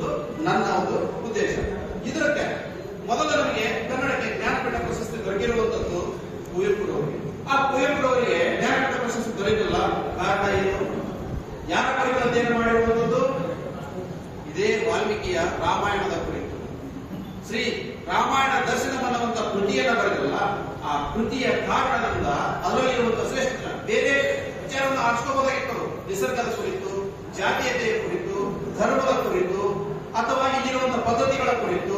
ಅನ್ನುವಂಥದ್ದು ನನ್ನ ಒಂದು ಉದ್ದೇಶ. ಇದಕ್ಕೆ ಮೊದಲು ನಮಗೆ ಕನ್ನಡಕ್ಕೆ ಜ್ಞಾನಪೀಠ ಪ್ರಶಸ್ತಿ ದೊರಕಿರುವಂತದ್ದು ಕುವೆಂಪುರವರಿಗೆ. ಆ ಕುವೆಂಪುರವರಿಗೆ ಜ್ಞಾನಪೀಠ ಪ್ರಶಸ್ತಿ ದೊರೆಯಲ್ಲ ಕಾರಣ ಏನು? ಜ್ಞಾನಪೀಠ ಅಧ್ಯಯನ ಮಾಡಿರುವಂತದ್ದು? ಇದೇ ವಾಲ್ಮೀಕಿಯ ರಾಮಾಯಣದ ಕುರಿತು. ಶ್ರೀ ರಾಮಾಯಣ ದರ್ಶನ ಅನ್ನುವಂತ ಕೃತಿಯನ್ನ ಬರೆದಿಲ್ಲ, ಆ ಕೃತಿಯ ಕಾರಣದಿಂದ ಅದರಲ್ಲಿರುವಂತಹ ಶ್ರೇಷ್ಠ, ಬೇರೆ ವಿಚಾರವನ್ನು ಆರಿಸ್ಕೋಬೋದಾಗಿತ್ತು. ನಿಸರ್ಗದ ಕುರಿತು, ಜಾತೀಯತೆಯ ಕುರಿತು, ಧರ್ಮದ ಕುರಿತು ಅಥವಾ ಇಲ್ಲಿರುವಂತಹ ಪದ್ಧತಿಗಳ ಕುರಿತು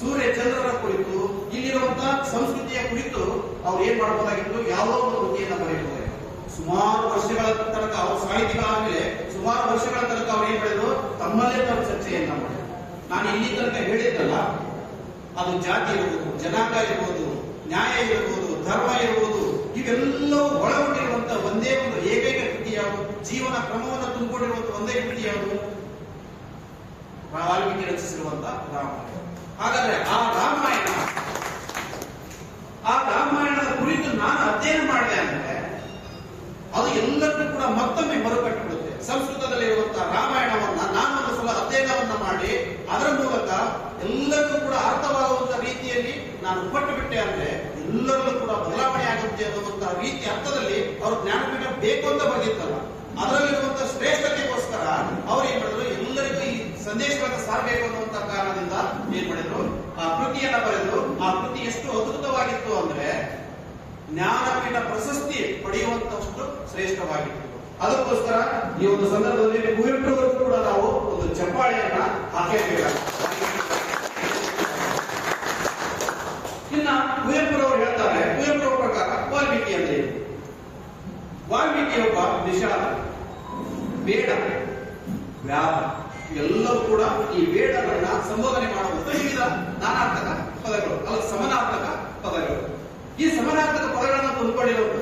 ಸೂರ್ಯ ಚಂದ್ರರ ಕುರಿತು ಇಲ್ಲಿರುವಂತಹ ಸಂಸ್ಕೃತಿಯ ಕುರಿತು ಅವ್ರು ಏನ್ ಮಾಡಬಹುದಾಗಿತ್ತು ಯಾವುದೋ ಒಂದು ಕೃತಿಯನ್ನ ಬರೆಯಬಹುದಾಗಿತ್ತು ಸುಮಾರು ವರ್ಷಗಳ ತನಕ ಅವರು ಸಾಹಿತಿಗಳಾದ್ಮೇಲೆ ಸುಮಾರು ವರ್ಷಗಳ ತನಕ ಅವ್ರು ಏನ್ ಹೇಳಿದ್ರು ತಮ್ಮಲ್ಲೇ ತಮ್ಮ ಚರ್ಚೆಯನ್ನ ಮಾಡಿದ್ರು. ನಾನು ಇಲ್ಲಿ ತನಕ ಹೇಳಿದ್ದಲ್ಲ, ಅದು ಜಾತಿ ಇರಬಹುದು ಜನಾಂಗ ಇರಬಹುದು ನ್ಯಾಯ ಇರಬಹುದು ಧರ್ಮ ಇರಬಹುದು ಇವೆಲ್ಲವೂ ಒಳಗೊಂಡಿರುವಂತಹ ಒಂದೇ ಒಂದು ಏಕೈಕ ಕೃತಿ ಯಾವುದು? ಜೀವನ ಕ್ರಮವನ್ನು ತುಂಬಿಕೊಂಡಿರುವಂತಹ ಒಂದೇ ಕೃತಿ ಯಾವುದು? ವಾಲ್ಮೀಕಿ ರಚಿಸಿರುವಂತಹ ರಾಮಾಯಣ. ಹಾಗಾದ್ರೆ ಆ ರಾಮಾಯಣ, ಆ ರಾಮಾಯಣದ ಕುರಿತು ನಾನು ಅಧ್ಯಯನ ಮಾಡಿದೆ ಅಂದ್ರೆ ಅದು ಎಲ್ಲರಿಗೂ ಕೂಡ ಮತ್ತೊಮ್ಮೆ ಮರುಕಟ್ಟಿಬಿಡುತ್ತೆ. ಸಂಸ್ಕೃತದಲ್ಲಿರುವಂತಹ ರಾಮಾಯಣವನ್ನ ನಾನು ಒಂದು ಸಲ ಅಧ್ಯಯನವನ್ನ ಮಾಡಿ, ಅದರ ಮೂಲಕ ಎಲ್ಲರಿಗೂ ಕೂಡ ಅರ್ಥವಾಗುವಂತಹ ರೀತಿಯಲ್ಲಿ ನಾನು ಕೊಟ್ಟು ಬಿಟ್ಟೆ ಅಂದ್ರೆ ಎಲ್ಲರಲ್ಲೂ ಕೂಡ ಬದಲಾವಣೆ ಆಗುತ್ತೆ ಅನ್ನುವಂತಹ ರೀತಿ ಅರ್ಥದಲ್ಲಿ ಅವರು ಜ್ಞಾನಪೀಠ ಬೇಕು ಅಂತ ಬರೆದಿತ್ತಲ್ಲ. ಅದರಲ್ಲಿರುವಂತಹ ಶ್ರೇಷ್ಠತೆಗೋಸ್ಕರ ಅವ್ರು ಏನ್ ಮಾಡಿದ್ರು ಸಂದೇಶಗಳನ್ನ ಸಾರಬೇಕು ಅನ್ನುವಂತ ಕಾರಣದಿಂದ ಏನ್ ಮಾಡಿದ್ರು? ಆ ಕೃತಿಯನ್ನ ಬರೆದ್ರು. ಆ ಕೃತಿ ಎಷ್ಟು ಅದ್ಭುತವಾಗಿತ್ತು ಅಂದ್ರೆ ಜ್ಞಾನಪೀಠ ಪ್ರಶಸ್ತಿ ಪಡೆಯುವಂತಷ್ಟು ಶ್ರೇಷ್ಠವಾಗಿತ್ತು. ಅದಕ್ಕೋಸ್ಕರ ಈ ಒಂದು ಸಂದರ್ಭದಲ್ಲಿ ಕುವೆಂಪುರವರೆಗೂ ಕೂಡ ನಾವು ಒಂದು ಚಪ್ಪಾಳೆಯನ್ನ ಹಾಕಬೇಕಾಗುತ್ತೆ ಇನ್ನ ಕುವೆಂಪುರವರು ಹೇಳ್ತಾರೆ ಕುವೆಂಪುರವರ ಪ್ರಕಾರ ವಾಲ್ಮೀಕಿ ಅಂದ್ರೆ? ವಾಲ್ಮೀಕಿ ಒಬ್ಬ ನಿಷಾದ ಬೇಡ ವ್ಯಾಪ ಎಲ್ಲವೂ ಕೂಡ ಈ ಬೇಡಗಳನ್ನ ಸಂಬೋಧನೆ ಮಾಡುವಂತ ವಿವಿಧ ನಾನಾರ್ಥಕ ಪದಗಳು ಅಲ್ಲ ಸಮನಾರ್ಥಕ ಪದಗಳು. ಈ ಸಮನಾರ್ಥಕ ಪದಗಳನ್ನ ತುಂಬಿಕೊಂಡಿರೋದು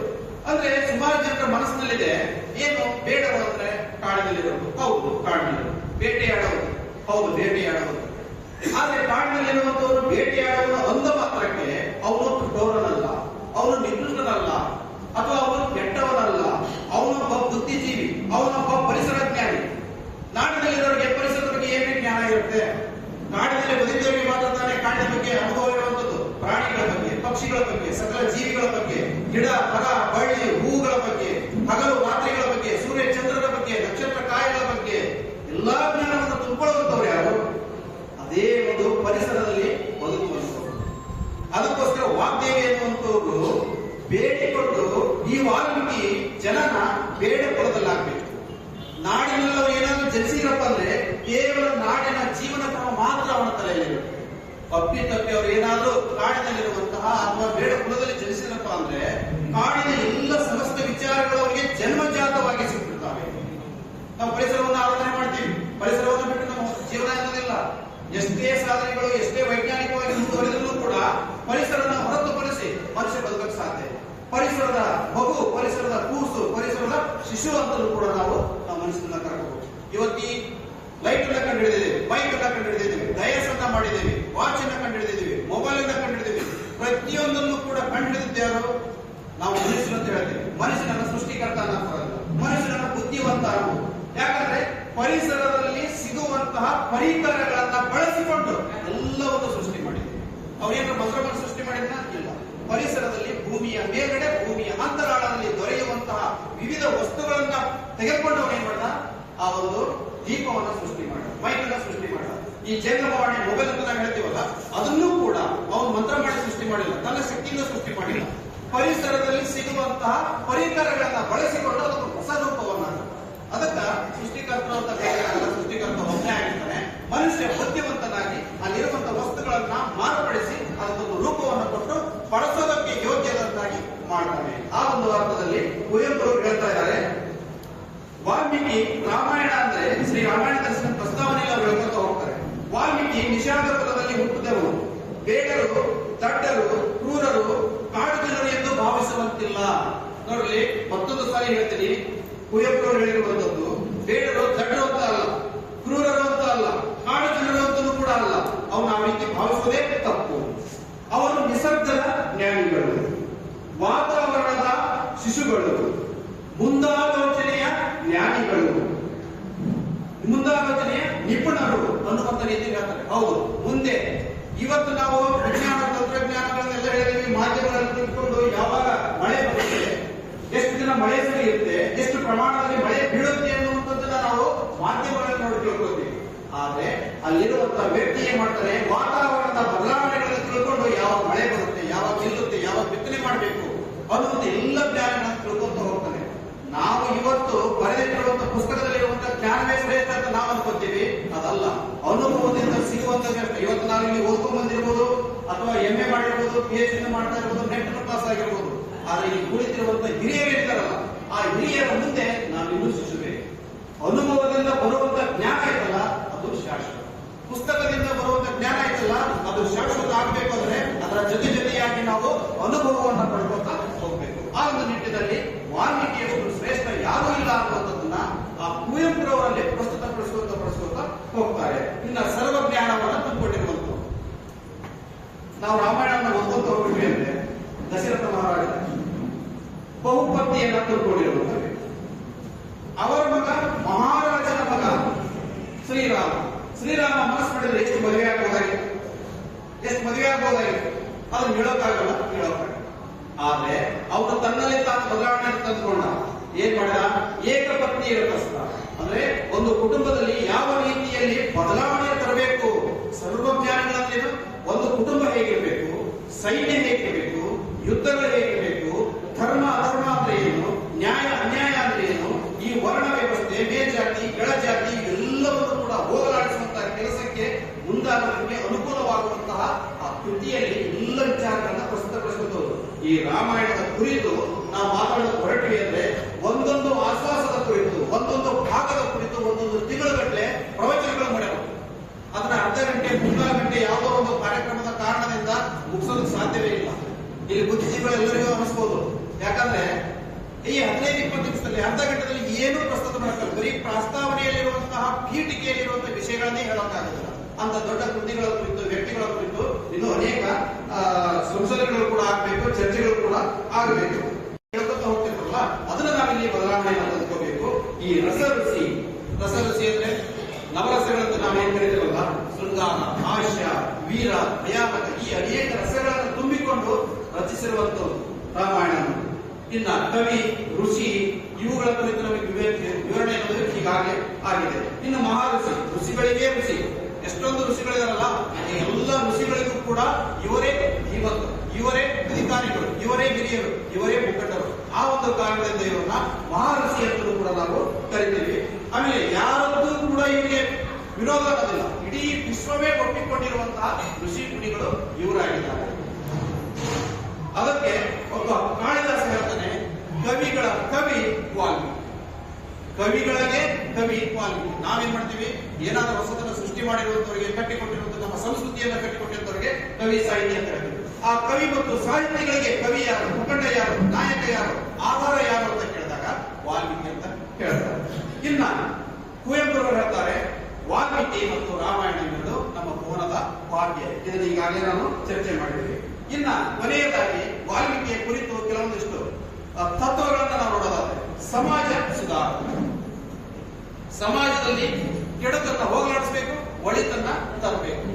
ಅಂದ್ರೆ ಸುಮಾರು ಜನರ ಮನಸ್ಸಿನಲ್ಲಿದೆ, ಏನು ಬೇಡಗಳು ಅಂದ್ರೆ ಕಾಡಿನಲ್ಲಿರೋದು. ಹೌದು ಕಾಡಿನಲ್ಲಿ ಬೇಟೆಯಾಡೋದು. ಹೌದು, ಬೇಟೆಯಾಡೋದು. ಆದ್ರೆ ಕಾಡಿನಲ್ಲಿರುವಂತವರು ಬೇಟೆಯಾಡುವ ಅಂದ ಮಾತ್ರಕ್ಕೆ ಅವನು ಕಠೋರನಲ್ಲ ಅವನು ನಿಕೃಷ್ಟನಲ್ಲ ಅಥವಾ ಅವನು ಕೆಟ್ಟವನಲ್ಲ ಅವನೊಬ್ಬ ಬುದ್ಧಿಜೀವಿ ಅವನೊಬ್ಬ ಪರಿಸರ ಜ್ಞಾನಿ ನಾಡಿನಲ್ಲಿರೋರಿಗೆ ಪರಿಸರದ ಬಗ್ಗೆ ಏನೇ ಜ್ಞಾನ ಇರುತ್ತೆ ನಾಡಿನಲ್ಲಿ ಬದುಕಿದವರಿಗೆ ಮಾತ್ರ ತಾನೇ ಕಾಡಿನ ಬಗ್ಗೆ ಅನುಭವ ಇರುವಂತದ್ದು ಪ್ರಾಣಿಗಳ ಬಗ್ಗೆ ಪಕ್ಷಿಗಳ ಬಗ್ಗೆ, ಸಕಲ ಜೀವಿಗಳ ಬಗ್ಗೆ, ಗಿಡ, ಮರ, ಬಳ್ಳಿ ಹೂಗಳ ಬಗ್ಗೆ, ಹಗಲು ರಾತ್ರಿಗಳ ಬಗ್ಗೆ, ಸೂರ್ಯ ಚಂದ್ರನ ಬಗ್ಗೆ, ನಕ್ಷತ್ರ ಕಾಯಗಳ ಬಗ್ಗೆ, ಎಲ್ಲಾ ಜ್ಞಾನವನ್ನು ತುಂಬಿಕೊಳ್ಳುವಂತವ್ರು ಯಾರು? ಅದೇ ಒಂದು ಪರಿಸರದಲ್ಲಿ ಬದುಕುವಂತವ್ರು ಅದಕ್ಕೋಸ್ಕರ ವಾಗ್ದೇವಿ ಅನ್ನುವಂಥವ್ರು ಬೇಡಿಕೊಂಡು ಈ ವಾಲ್ಮೀಕಿ ಜನನ ಬೇಡ ಕೊಡದಲ್ಲಾಗಬೇಕು ನಾಡಿನಲ್ಲಿ ಅವ್ರು ಏನಾದ್ರು ಜನಿಸಿದ್ರಪ್ಪ ಅಂದ್ರೆ ಕೇವಲ ನಾಡಿನ ಜೀವನ ಕ್ರಮ ಮಾತ್ರ ಅವನ ತಲೆಯಲ್ಲಿರುತ್ತೆ. ಅಪ್ಪಿ ತಪ್ಪಿ ಅವರು ಏನಾದ್ರೂ ಕಾಡಿನಲ್ಲಿರುವಂತಹ ಅಥವಾ ಬೇಡ ಕುಲದಲ್ಲಿ ಜನಿಸಿದಪ್ಪ ಅಂದ್ರೆ ಕಾಡಿನ ಎಲ್ಲ ಸಮಸ್ತ ವಿಚಾರಗಳು ಅವರಿಗೆ ಜನ್ಮಜಾತವಾಗಿ ಸಿಗ್ಬಿಡ್ತಾವೆ ನಾವು ಪರಿಸರವನ್ನು ಆರಾಧನೆ ಮಾಡ್ತೀವಿ. ಪರಿಸರವನ್ನು ಬಿಟ್ಟು ನಮ್ಮ ಜೀವನ ಇರೋದಿಲ್ಲ ಎಷ್ಟೇ ಸಾಧನೆಗಳು, ಎಷ್ಟೇ ವೈಜ್ಞಾನಿಕವಾಗಿ ಮುಂದುವರೆದರೂ ಕೂಡ ಪರಿಸರನ ಹೊರತುಪಡಿಸಿ ಮನುಷ್ಯ ಬದುಕಕ್ಕೆ ಸಾಧ್ಯ. ಪರಿಸರದ ಮಗು, ಪರಿಸರದ ಕೂಸು, ಪರಿಸರದ ಶಿಶು ಅಂತಲೂ ಕೂಡ ನಾವು ನಮ್ಮ ಮನಸ್ಸನ್ನ ಕರಬಹುದು ಇವತ್ತಿ ಲೈಟ್ ಅನ್ನ ಕಂಡುಹಿಡಿದಿದ್ದೇವೆ ಬೈಕ್ ಅನ್ನ ಕಂಡುಹಿಡಿದಿದ್ದೇವೆ, ಡಯಸ್ ಅಂತ ಮಾಡಿದ್ದೇವೆ ವಾಚ್ ಅನ್ನ ಕಂಡುಹಿಡಿದಿದ್ದೇವೆ ಮೊಬೈಲ್ ಅನ್ನ ಕಂಡುಹಿಡಿದಿದ್ದೇವೆ ಪ್ರತಿಯೊಂದನ್ನು ಕೂಡ ಕಂಡುಹಿಡಿದಿದ್ದಾರು ನಾವು ಮನುಷ್ಯರು ಅಂತ ಹೇಳ್ತೇವೆ. ಮನುಷ್ಯನನ್ನ ಸೃಷ್ಟಿಕರ್ತ ಮನುಷ್ಯನನ್ನ ಬುದ್ಧಿವಂತ ಯಾಕಂದ್ರೆ ಪರಿಸರದಲ್ಲಿ ಸಿಗುವಂತಹ ಪರಿಕರಗಳನ್ನ ಬಳಸಿಕೊಂಡು ಎಲ್ಲವನ್ನು ಸೃಷ್ಟಿ ಮಾಡಿದ್ರು. ಅವರೇನು ಮಂತ್ರವನ್ನು ಸೃಷ್ಟಿ ಮಾಡಿದ್ನ? ಇಲ್ಲ. ಪರಿಸರದಲ್ಲಿ ಭೂಮಿಯ ಮೇಲ್ಗಡೆ, ಭೂಮಿಯ ಅಂತರಾಳದಲ್ಲಿ ದೊರೆಯುವಂತಹ ವಿವಿಧ ವಸ್ತುಗಳನ್ನ ತೆಗೆದುಕೊಂಡು ಅವನೇನ್ ಮಾಡ್ದ? ಆ ಒಂದು ದೀಪವನ್ನ ಸೃಷ್ಟಿ ಮಾಡ ಮೈಕನ್ನ ಸೃಷ್ಟಿ ಮಾಡ ಈ ಜಂಗಮವಾಣಿ ಮೊಬೈಲ್ ಅಂತ ನಾವು ಹೇಳ್ತೀವಲ್ಲ, ಅದನ್ನೂ ಕೂಡ ಅವನು ಮಂತ್ರ ಮಾಡಿ ಸೃಷ್ಟಿ ಮಾಡಿಲ್ಲ. ತನ್ನ ಶಕ್ತಿಯಿಂದ ಸೃಷ್ಟಿ ಮಾಡಿಲ್ಲ. ಪರಿಸರದಲ್ಲಿ ಸಿಗುವಂತಹ ಪರಿಕರಗಳನ್ನ ಬಳಸಿಕೊಂಡು ಅದಕ್ಕೆ ಹೊಸ ರೂಪವನ್ನ ಅದಕ್ಕ ಸೃಷ್ಟಿಕರ್ತರು ಅಂತ ಸೃಷ್ಟಿಕರ್ತ ಒಂದೇ ಆಗಿರ್ತಾನೆ. ಮನುಷ್ಯ ಬುದ್ಧಿವಂತನಾಗಿ ಅಲ್ಲಿರುವಂತಹ ವಸ್ತುಗಳನ್ನ ಮಾರ್ಪಡಿಸಿ ಅದಕ್ಕೊಂದು ರೂಪವನ್ನು ಕೊಟ್ಟು ಬಳಸೋದಕ್ಕೆ ಯೋಗ್ಯದಂತಾಗಿ ಮಾಡ್ತಾನೆ. ಆ ಒಂದು ಅರ್ಥದಲ್ಲಿ ಕುವೆಂಪು ಅವರು ಹೇಳ್ತಾ ಇದ್ದಾರೆ. ವಾಲ್ಮೀಕಿ ರಾಮಾಯಣ ಅಂದ್ರೆ ಶ್ರೀ ರಾಮಾಯಣ ದರ್ಶನ ಪ್ರಸ್ತಾವನೆಯಲ್ಲಿ ಅವರು ಹೇಳ್ಕೊತಾ ಹೋಗ್ತಾರೆ. ವಾಲ್ಮೀಕಿ ನಿಷಾದ ಪದದಲ್ಲಿ ಹುಟ್ಟಿದವರು. ಬೇಗರು, ದಡ್ಡರು ಜನರು ನೋಡ್ರಿ, ಮತ್ತೊಂದು ಸಾರಿ ಹೇಳ್ತೀನಿ. ಕುವೆಂಪು ಅವರು ಹೇಳಿರುವಂತದ್ದು ಬೇಡರು ದಡ್ಡರು ಅಂತ ಅಲ್ಲ, ಕ್ರೂರರು ಅಂತ ಅಲ್ಲ ಕಾಡು ಜನರು ಅಂತಲೂ ಕೂಡ ಅಲ್ಲ. ಅವನು ಆ ರೀತಿ ಭಾವಿಸುವುದೇ ತಪ್ಪು. ಅವನು ನಿಸರ್ಗದ ಜ್ಞಾನಿಗಳು, ವಾತಾವರಣದ ಶಿಶುಗಳು ಮುಂದಾಲೋಚನೆಯ ಜ್ಞಾನಿಗಳು ಮುಂದಾಲೋಚನೆಯ ನಿಪುಣರು ಅನ್ನುವಂತ ರೀತಿ ಹೇಳ್ತಾರೆ ಹೌದು ಮುಂದೆ ಇವತ್ತು ನಾವು ವಿಜ್ಞಾನ ತಂತ್ರಜ್ಞಾನಗಳನ್ನೆಲ್ಲ ಹೇಳಿದ್ವಿ ಮಾಧ್ಯಮಗಳಲ್ಲಿ ತಿಳ್ಕೊಂಡು ಯಾವಾಗ ಮಳೆ ಬರುತ್ತೆ ಎಷ್ಟು ದಿನ ಮಳೆ ಸುರಿಯುತ್ತೆ ಎಷ್ಟು ಪ್ರಮಾಣದಲ್ಲಿ ಮಳೆ ಬೀಳುತ್ತೆ ಅನ್ನುವಂಥದ್ದನ್ನ ನಾವು ಮಾಧ್ಯಮಗಳಲ್ಲಿ ನೋಡಿ ತಿಳ್ಕೊಳ್ತೀವಿ ಆದ್ರೆ ಅಲ್ಲಿರುವಂತಹ ವ್ಯಕ್ತಿ ಏನ್ ಮಾಡ್ತಾರೆ? ವಾತಾವರಣದ ಬದಲಾವಣೆಗಳನ್ನು ತಿಳ್ಕೊಂಡು ಯಾವಾಗ ಮಳೆ ಬರುತ್ತೆ, ಯಾವಾಗ ನಿಲ್ಲುತ್ತೆ, ಯಾವಾಗ ಬಿತ್ತನೆ ಮಾಡಬೇಕು ಅನ್ನುವಂಥ ಎಲ್ಲ ಜ್ಞಾನ ತಿಳ್ಕೊಂತ ಹೋಗ್ತಾನೆ ನಾವು ಇವತ್ತು ಬರೆದಿಟ್ಟಿರುವಂತಹ ಪುಸ್ತಕದಲ್ಲಿ ಇರುವಂತಹ ಜ್ಞಾನವೇ ಶ್ರೇಷ್ಠ ಅಂತ ನಾವು ಅನ್ಕೋತೀವಿ. ಅದಲ್ಲ. ಅನುಭವದಿಂದ ಸಿಗುವಂತದ್ದು ಇವತ್ತು ನಾವು ಇಲ್ಲಿ ಓದ್ಕೊಂಡ್ ಬಂದಿರ್ಬೋದು ಅಥವಾ ಎಂ ಎ ಮಾಡಿರ್ಬೋದು ಪಿ ಎಚ್ ಡಿ ಮಾಡ್ತಾ ಇರ್ಬೋದು ನೆಟ್ ಪಾಸ್ ಆಗಿರ್ಬೋದು. ಆದ್ರೆ ಇಲ್ಲಿ ಕುಳಿತಿರುವಂತಹ ಹಿರಿಯರು ಇರ್ತಾರಲ್ಲ ಆ ಹಿರಿಯರ ಮುಂದೆ ನಾವು ಶಿಶುವೆ. ಅನುಭವದಿಂದ ಬರುವಂತ ಜ್ಞಾನ ಇರಲ್ಲ ಅದು ಶಾಶ್ವತ. ಪುಸ್ತಕದಿಂದ ಬರುವಂತ ಜ್ಞಾನ ಇದೆಲ್ಲ ಅದು ಶಾಶ್ವತ ಆಗ್ಬೇಕು ಅಂದ್ರೆ ಅದರ ಜೊತೆ ಜೊತೆಯಾಗಿ ನಾವು ಅನುಭವವನ್ನ ಪಡ್ಕೊತಾ ಹೋಗ್ಬೇಕು. ಆ ಒಂದು ನಿಟ್ಟಿನಲ್ಲಿ ವಾಲ್ಮೀಕಿಯಷ್ಟು ಶ್ರೇಷ್ಠ ಯಾರೂ ಇಲ್ಲ ಅನ್ನುವಂಥದ್ದನ್ನ ಆ ಕುವೆಂಪುರವರಲ್ಲಿ ಪ್ರಸ್ತುತಪಡಿಸುವಂತ ಪಡಿಸುವಂತ ಹೋಗ್ತಾರೆ. ಇನ್ನ ಸರ್ವ ಜ್ಞಾನವನ್ನ ತುಂಬಿಕೊಂಡಿರುವಂತ ನಾವು ರಾಮಾಯಣವನ್ನು ಓದ್ಕೊಂತ ಹೋಗ್ಬಿಟ್ವಿ ಅಂದ್ರೆ ದಶರಥ ಮಹಾರಾಜ ಬಹುಪತ್ನಿಯನ್ನ ತುಂಬಿಕೊಂಡಿರುವಂತದ್ದು ಅವರ ಮಗ ಮಹಾರಾಜನ ಮಗ ಶ್ರೀರಾಮ. ಶ್ರೀರಾಮ ಮನಸ್ಸು ಮಾಡಿದ್ರೆ ಎಷ್ಟು ಮದುವೆ ಆಗ್ಬೋದಾಗಿತ್ತು ಎಷ್ಟು ಮದುವೆ ಆಗ್ಬೋದಾಗಿತ್ತು ಅದನ್ನ ಹೇಳೋಕ್ಕಾಗಲ್ಲ ಹೇಳೋಕ್ಕಾಗಲ್ಲ. ಆದ್ರೆ ಅವನು ತನ್ನಲ್ಲಿ ತಾನು ಬದಲಾವಣೆ ತಂದುಕೊಂಡ ಏನ್ ಮಾಡಿದ? ಏಕಪತ್ನಿಯ ಪ್ರಸ್ತಾವ ಅಂದ್ರೆ ಒಂದು ಕುಟುಂಬದಲ್ಲಿ ಯಾವ ರೀತಿಯಲ್ಲಿ ಬದಲಾವಣೆ ತರಬೇಕು? ಸರ್ವಜ್ಞಾನಿಗಳಂದ್ರೇನು ಒಂದು ಕುಟುಂಬ ಹೇಗಿರಬೇಕು? ಸೈನ್ಯ ಹೇಗಿರಬೇಕು? ಯುದ್ಧಗಳು ಹೇಗಿರಬೇಕು? ಧರ್ಮ, ಅಧರ್ಮ ಅಂದ್ರೆ ಏನು? ನ್ಯಾಯ, ಅನ್ಯಾಯ ಅಂದ್ರೆ ಏನು? ಈ ವರ್ಣ ವ್ಯವಸ್ಥೆ ಮೇಲ್ಜಾತಿ ಕೆಳಜಾತಿ ಎಲ್ಲವನ್ನು ಕೂಡ ಹೋಗಲಾಡಿಸುವಂತಹ ಕೆಲಸಕ್ಕೆ ಮುಂದಾಗೋದಕ್ಕೆ ಅನುಕೂಲವಾಗುವಂತಹ ಆ ಕೃತಿಯಲ್ಲಿ ಎಲ್ಲ ವಿಚಾರಗಳನ್ನ ಪ್ರಸ್ತುತಪಡಿಸಬಹುದು ಈ ರಾಮಾಯಣದ ಕುರಿತು ನಾವು ಮಾತಾಡೋದು ಹೊರಟಿವಿ ಅಂದ್ರೆ ಒಂದೊಂದು ಆಶ್ವಾಸದ ಕುರಿತು, ಒಂದೊಂದು ಭಾಗದ ಕುರಿತು ಒಂದೊಂದು ತಿಂಗಳುಗಟ್ಟಲೆ ಪ್ರವಚನಗಳು ಮಾಡಬಹುದು ಅದನ್ನ ಅರ್ಧ ಗಂಟೆ, ಮುಕ್ಕಾಲು ಗಂಟೆ ಯಾವುದೋ ಒಂದು ಕಾರ್ಯಕ್ರಮದ ಕಾರಣದಿಂದ ಮುಗಿಸೋದಕ್ಕೆ ಸಾಧ್ಯವೇ ಇಲ್ಲ. ಇಲ್ಲಿ ಬುದ್ಧಿಜೀವಿಗಳು ಎಲ್ಲರಿಗೂ ಅನಿಸ್ಬೋದು ಯಾಕಂದ್ರೆ ಈ ಹದಿನೈದು, ಇಪ್ಪತ್ತು ನಿಮಿಷದಲ್ಲಿ ಅರ್ಧ ಗಂಟೆದಲ್ಲಿ ಏನು ಪ್ರಸ್ತುತ ಮಾಡಲ್ಲ ಬರೀ ಪ್ರಸ್ತಾವನೆಯಲ್ಲಿರುವಂತಹ ಪೀಠಿಕೆಯಲ್ಲಿರುವಂತಹ ವಿಷಯಗಳನ್ನೇ ಹೇಳೋಕ್ಕಾಗೋದಿಲ್ಲ. ಅಂತ ದೊಡ್ಡ ಕೃತಿಗಳ ಕುರಿತು, ವ್ಯಕ್ತಿಗಳ ಕುರಿತು ಇನ್ನು ಅನೇಕ ಸಂಶೋಧನೆಗಳು ಕೂಡ ಆಗಬೇಕು, ಚರ್ಚೆಗಳು ಕೂಡ ಆಗಬೇಕು. ಹೇಳ್ಕೊತ ಹೋಗ್ತಿದ್ರಲ್ಲ ಅದನ್ನ ನಾವಿಲ್ಲಿ ಬದಲಾವಣೆಯನ್ನು ತಂದುಕೋಬೇಕು ಈ ರಸರುಸಿ ರಸರುಸಿ ಅಂದ್ರೆ ನವರಸಗಳಂತ ನಾವೇನ್ ಕರಿತೀವಲ್ಲ ಶೃಂಗಾರ, ಹಾಸ್ಯ, ವೀರ ಭಯಾನಕ ಈ ಅನೇಕ ರಸಗಳನ್ನು ತುಂಬಿಕೊಂಡು ರಚಿಸಿರುವಂತದ್ದು ರಾಮಾಯಣ ಇನ್ನ ಕವಿ, ಋಷಿ, ಇವುಗಳ ಕುರಿತು ನಮಗೆ ವಿವೇ- ವಿವರಣೆ ಅನ್ನೋದು ಈಗಾಗಲೇ ಆಗಿದೆ. ಇನ್ನು ಮಹಾಋಷಿ ಋಷಿಗಳಿಗೆ ಋಷಿ. ಎಷ್ಟೊಂದು ಋಷಿಗಳಿದಾರಲ್ಲ ಎಲ್ಲ ಋಷಿಗಳಿಗೂ ಕೂಡ ಇವರೇ ಧೀಮಂತರು ಇವರೇ ಅಧಿಕಾರಿಗಳು, ಇವರೇ ಹಿರಿಯರು, ಇವರೇ ಮುಖಂಡರು. ಆ ಒಂದು ಕಾರಣದಿಂದ ಇವರನ್ನ ಮಹಾಋಷಿ ಅಂತಲೂ ಕೂಡ ನಾವು ಕರಿತೀವಿ. ಆಮೇಲೆ ಯಾರದ್ದು ಕೂಡ ಇವರಿಗೆ ವಿರೋಧ ಆಗೋದಿಲ್ಲ. ಇಡೀ ವಿಶ್ವವೇ ಒಪ್ಪಿಕೊಂಡಿರುವಂತಹ ಋಷಿ ಮುನಿಗಳು ಇವರಾಗಿದ್ದಾರೆ. ಅದಕ್ಕೆ ಒಬ್ಬ ಕಾಳಿದಾಸ ಹೇಳ್ತಾನೆ, ಕವಿಗಳ ಕವಿ ವಾಲ್ಮೀಕಿ. ಕವಿಗಳಿಗೆ ಕವಿ ವಾಲ್ಮೀಕಿ ನಾವೇನ್ ಮಾಡ್ತೀವಿ? ಏನಾದ್ರೂ ಹೊಸದನ್ನ ಸೃಷ್ಟಿ ಮಾಡಿರುವಂತವರಿಗೆ ಕಟ್ಟಿಕೊಟ್ಟಿರುವಂತ ನಮ್ಮ ಸಂಸ್ಕೃತಿಯನ್ನ ಕಟ್ಟಿಕೊಟ್ಟಿರುವಂತವರಿಗೆ ಕವಿ ಸಾಹಿತ್ಯ ಅಂತ ಹೇಳ್ತೀವಿ. ಆ ಕವಿ ಮತ್ತು ಸಾಹಿತ್ಯಗಳಿಗೆ ಕವಿ ಯಾರು? ಮುಖಂಡ ಯಾರು? ನಾಯಕ ಯಾರು? ಆಧಾರ ಯಾರು ಅಂತ ಕೇಳಿದಾಗ ವಾಲ್ಮೀಕಿ ಅಂತ ಹೇಳ್ತಾರೆ. ಇನ್ನ ಕುವೆಂಪುರವರು ಹೇಳ್ತಾರೆ, ವಾಲ್ಮೀಕಿ ಮತ್ತು ರಾಮಾಯಣ ಎಂಬುದು ನಮ್ಮ ಭುವನದ ಭಾಗ್ಯ ಇದನ್ನು ಈಗಾಗಲೇ ನಾನು ಚರ್ಚೆ ಮಾಡಿದ್ವಿ ಇನ್ನ ಕೊನೆಯದಾಗಿ ವಾಲ್ಮೀಕಿಯ ಕುರಿತು ಕೆಲವೊಂದಿಷ್ಟು ತತ್ವಗಳನ್ನ ನಾವು ನೋಡೋದಾದ್ರೆ ಸಮಾಜ ಸುಧಾರಣೆ ಸಮಾಜದಲ್ಲಿ ಕೆಡುಕನ್ನ ಹೋಗಲಾಡಿಸಬೇಕು, ಒಳಿತನ್ನ ತರಬೇಕು.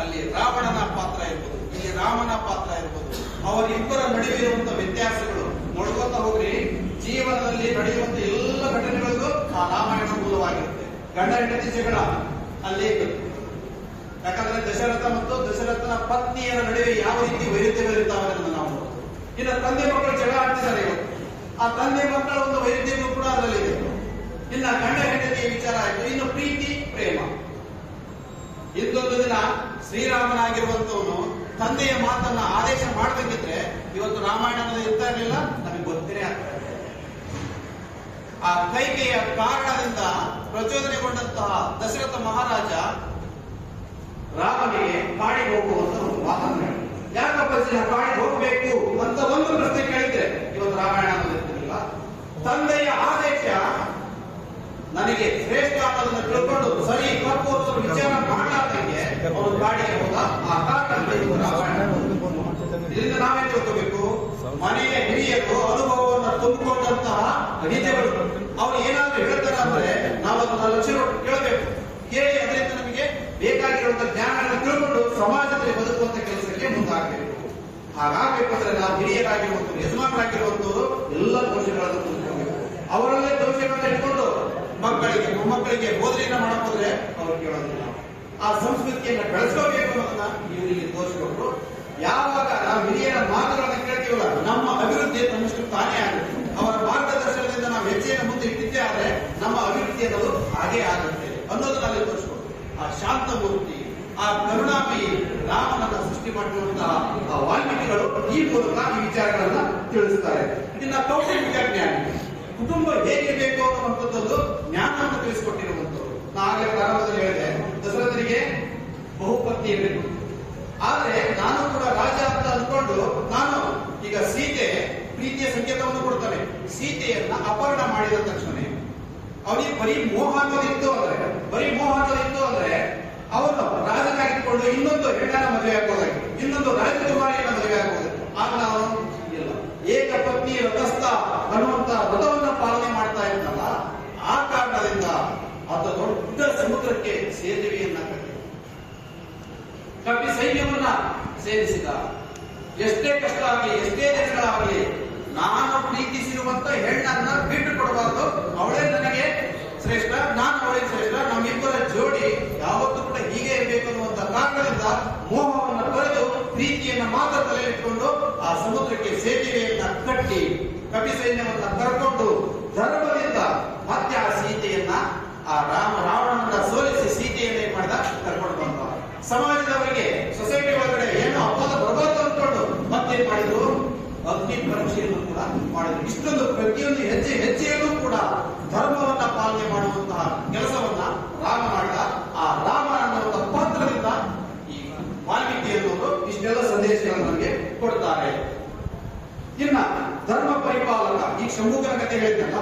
ಅಲ್ಲಿ ರಾವಣನ ಪಾತ್ರ ಇರ್ಬೋದು, ಇಲ್ಲಿ ರಾಮನ ಪಾತ್ರ ಇರ್ಬೋದು ಅವರಿಬ್ಬರ ನಡುವೆ ಇರುವಂತಹ ವ್ಯತ್ಯಾಸಗಳು. ನೋಡ್ಕೊಂತ ಹೋಗ್ರಿ, ಜೀವನದಲ್ಲಿ ನಡೆಯುವಂತ ಎಲ್ಲ ಘಟನೆಗಳಿಗೂ ಆ ರಾಮಾಯಣ ಮೂಲವಾಗಿರುತ್ತೆ. ಗಂಡ ಹೆಂಡತಿ ಜಗಳ, ಅಲ್ಲೇ ಯಾಕಂದ್ರೆ ದಶರಥ ಮತ್ತು ದಶರಥನ ಪತ್ನಿಯರ ನಡುವೆ ಯಾವ ರೀತಿ ವೈರುಧ್ಯಗಳಿರ್ತಾವೆ ಅನ್ನೋದನ್ನ ನಾವು ನೋಡ್ಬೋದು ಇನ್ನು ತಂದೆ ಮಕ್ಕಳು ಜಗಳ ಆಡ್ತಿದ್ದಾರೆ ಇವತ್ತು. ಆ ತಂದೆ ಮಕ್ಕಳ ಒಂದು ವೈರುಧ್ಯಗಳು ಕೂಡ ಅದರಲ್ಲಿದೆ. ಇನ್ನ ಗಂಡ ಹೆಂಡತಿಯ ವಿಚಾರ ಆಯಿತು. ಇನ್ನು ಪ್ರೀತಿ, ಪ್ರೇಮ. ಇಂದೊಂದು ದಿನ ಶ್ರೀರಾಮನಾಗಿರುವಂತವನು ತಂದೆಯ ಮಾತನ್ನ ಆದೇಶ ಮಾಡಬೇಕಿದ್ರೆ ಇವತ್ತು ರಾಮಾಯಣ ಅನ್ನೋದು ಇರ್ತಾ ಇರಲಿಲ್ಲ, ನಮಗೆ ಗೊತ್ತಿರೇ ಆಗ್ತಾ ಇದೆ ಆ ಕೈಕೆಯ ಕಾರಣದಿಂದ ಪ್ರಚೋದನೆಗೊಂಡಂತಹ ದಶರಥ ಮಹಾರಾಜ ರಾಮನಿಗೆ ಕಾಡಿಗೆ ಹೋಗುವಂತ ಒಂದು ವಾಹನ. ಯಾಕಪ್ಪ ಕಾಡಿ ಹೋಗ್ಬೇಕು ಅಂತ ಒಂದು ಪ್ರಶ್ನೆ ಕೇಳಿದ್ರೆ ಇವತ್ತು ರಾಮಾಯಣ ತಂದೆಯ ಆದೇಶ ನನಗೆ ಶ್ರೇಷ್ಠ ಅನ್ನೋದನ್ನ ತಿಳ್ಕೊಂಡು ಸರಿ, ತಪ್ಪು ವಿಚಾರ ಮಾಡಲಾರ್ದಂಗೆ ಅವರು ಗಾಡಿಗೆ ಹೋದ, ಆ ಕಾರಣ ಇದರಿಂದ ತಿಳ್ಕೋಬೇಕು? ಮನೆಯ ಹಿರಿಯರು ಅನುಭವವನ್ನು ತುಂಬಿಕೊಂಡಂತಹ ಅಡಿತೆಗಳು ಅವ್ರು ಏನಾದ್ರೂ ಹೇಳ್ತಾರೆ ಅಂದ್ರೆ ನಾವು ಅದನ್ನ ಲಕ್ಷ್ಯ ಕೇಳಬೇಕು. ಕೇಳಿ, ಅದರಿಂದ ನಮಗೆ ಬೇಕಾಗಿರುವಂತಹ ಜ್ಞಾನಗಳನ್ನು ತಿಳ್ಕೊಂಡು ಸಮಾಜದಲ್ಲಿ ಬದುಕುವಂತ ಕೆಲಸಕ್ಕೆ ಮುಂದಾಗಬೇಕು. ಹಾಗಾಗಬೇಕು ಅಂದ್ರೆ ನಾವು ಹಿರಿಯರಾಗಿರುವಂತವ್ರು ಯಜಮಾನರಾಗಿರುವಂತವರು ಎಲ್ಲ ದೋಷಗಳನ್ನು ತುಂಬಿಕೊಳ್ಬೇಕು ಅವರಲ್ಲೇ ದೋಷಗಳನ್ನ ಇಟ್ಕೊಂಡು ಮಕ್ಕಳಿಗೆ, ಮೊಮ್ಮಕ್ಕಳಿಗೆ ಬೋಧನೆಯನ್ನ ಹೋದ್ರೆ ಅವ್ರು ಕೇಳೋದಿಲ್ಲ. ಆ ಸಂಸ್ಕೃತಿಯನ್ನ ಬೆಳೆಸ್ಕೋಬೇಕು ಅನ್ನೋದನ್ನ ಇವರಿಗೆ ತೋರಿಸ್ಕೊಟ್ರು. ಯಾವಾಗ ನಾವು ಹಿರಿಯರ ಮಾತುಗಳನ್ನ ಕೇಳ್ತೀವಲ್ಲ, ನಮ್ಮ ಅಭಿವೃದ್ಧಿ ನಮ್ಮಷ್ಟು ತಾನೇ ಆಗುತ್ತೆ. ಅವರ ಮಾರ್ಗದರ್ಶನದಿಂದ ನಾವು ಹೆಜ್ಜೆಯನ್ನು ಮುಂದೆ ಇಟ್ಟಿದ್ದೇ ಆದ್ರೆ ನಮ್ಮ ಅಭಿವೃದ್ಧಿ ಅನ್ನೋದು ಹಾಗೆ ಆಗುತ್ತೆ ಅನ್ನೋದನ್ನ ಅಲ್ಲಿ ತೋರಿಸ್ಕೊಟ್ರು. ಆ ಶಾಂತಮೂರ್ತಿ, ಆ ಕರುಣಾಮಯಿ ರಾಮನನ್ನ ಸೃಷ್ಟಿ ಮಾಡಿರುವಂತಹ ಆ ವಾಲ್ಮೀಕಿಗಳು ಈ ಮೂಲಕ ಈ ವಿಚಾರಗಳನ್ನ ತಿಳಿಸ್ತಾರೆ. ಇನ್ನ ಕೌಟುಂಬಿಕ ಜ್ಞಾನ ಕುಟುಂಬ ಹೇಗಿರಬೇಕು ಅನ್ನುವಂಥದ್ದು ಜ್ಞಾನವನ್ನು ತಿಳಿಸಿಕೊಟ್ಟಿರುವಂಥದ್ದು ನಾ ಆಗಲೇ ಪ್ರಾರಂಭದಲ್ಲಿ ಹೇಳಿದೆ ದಶರಥನಿಗೆ ಬಹುಪತ್ನಿ ಇರಬೇಕು ಆದ್ರೆ ನಾನು ಕೂಡ ರಾಜ ಅಂತ ಅಂದ್ಕೊಂಡು ನಾನು ಈಗ ಸೀತೆ ಪ್ರೀತಿಯ ಸಂಕೇತವನ್ನು ಕೊಡ್ತಾನೆ. ಸೀತೆಯನ್ನ ಅಪಹರಣ ಮಾಡಿದ ತಕ್ಷಣ ಅವನಿಗೆ ಬರೀ ಮೋಹ ಅನ್ನೋದಿತ್ತು ಅಂದ್ರೆ, ಬರೀ ಮೋಹ ಅನ್ನೋದಿತ್ತು ಅಂದ್ರೆ ಅವನು ರಾಜನಾಗಿಟ್ಕೊಂಡು ಇನ್ನೊಂದು ಹೆಣ್ಣನ ಮದುವೆ ಆಗ್ಬೋದಾಗಿ ಇನ್ನೊಂದು ರಾಜಕುಮಾರಿಯನ್ನ ಮದುವೆ ಆಗ್ಬೋದು. ಆಗ ನಾವು ಇಲ್ಲ. ಏಕ ಪತ್ನಿ ರಥಸ್ಥ ಅನ್ನುವಂತ ವ್ರತವನ್ನ ಪಾಲನೆ ಮಾಡ್ತಾ ಇದ್ನಲ್ಲ ಆ ಕಾರಣದಿಂದ ಆತ ದೊಡ್ಡ ಸಮುದ್ರಕ್ಕೆ ಸೇತುವೆಯನ್ನ ಕಟ್ಟಿದ. ಕವಿ ಸೈನ್ಯವನ್ನ ಸೇರಿಸಿದ. ಎಷ್ಟೇ ಕಷ್ಟ ಆಗಲಿ, ಎಷ್ಟೇ ದಿನಗಳಾಗಲಿ, ನಾನು ಪ್ರೀತಿಸಿರುವಂತ ಹೆಣ್ಣನ್ನ ಬಿಟ್ಟು ಕೊಡಬಾರ್ದು. ಅವಳೇ ನನಗೆ ಶ್ರೇಷ್ಠ, ನಾನು ಅವಳೇ ಶ್ರೇಷ್ಠ. ನಮ್ಮಿಬ್ಬರ ಜೋಡಿ ಯಾವತ್ತೂ ಕೂಡ ಹೀಗೆ ಇರಬೇಕು ಅನ್ನುವಂತ ಕಾರಣದಿಂದ ಮೋಹವನ್ನು ತೊರೆದು ಪ್ರೀತಿಯನ್ನ ಮಾತ್ರ ತಲೆಯಿಟ್ಕೊಂಡು ಆ ಸಮುದ್ರಕ್ಕೆ ಸೇತುವೆಯನ್ನ ಕಟ್ಟಿ ಕಪಿ ಸೈನ್ಯವನ್ನ ಕರ್ಕೊಂಡು ಧರ್ಮದಿಂದ ಆ ರಾಮ, ರಾವಣನನ್ನ ಸೋಲಿಸಿ ಸೀತೆಯನ್ನು ಏನ್ ಮಾಡಿದ ಕರ್ಕೊಂಡು ಬಂದ ಸಮಾಜದವರಿಗೆ ಸೊಸೈಟಿ ಒಳಗಡೆ ಏನೋ ಅಪವಾದ ಬರಬಾರ್ದು ಅಂದ್ಕೊಂಡು ಮತ್ತೇನ್ ಮಾಡಿದ್ರು. ಅಗ್ನಿ ಪರೀಕ್ಷೆಯನ್ನು ಕೂಡ ಮಾಡಿದ್ರು. ಇಷ್ಟೊಂದು ಪ್ರತಿಯೊಂದು ಹೆಜ್ಜೆ ಹೆಜ್ಜೆಯಲ್ಲೂ ಕೂಡ ಧರ್ಮವನ್ನ ಪಾಲನೆ ಮಾಡುವಂತಹ ಕೆಲಸವನ್ನ ರಾಮ ಮಾಡಿದ. ಆ ರಾಮ ಅನ್ನುವಂತಹ ಪಾತ್ರದಿಂದ ಈ ವಾಲ್ಮೀಕಿ ಅನ್ನೋರು ಇಷ್ಟೆಲ್ಲ ಸಂದೇಶಗಳನ್ನು ನಮಗೆ ಕೊಡ್ತಾರೆ. ಇನ್ನ ಧರ್ಮ ಪರಿಪಾಲಕ ಈ ಶಂಭುಕನ ಕಥೆ ಹೇಳಿದ್ನಲ್ಲ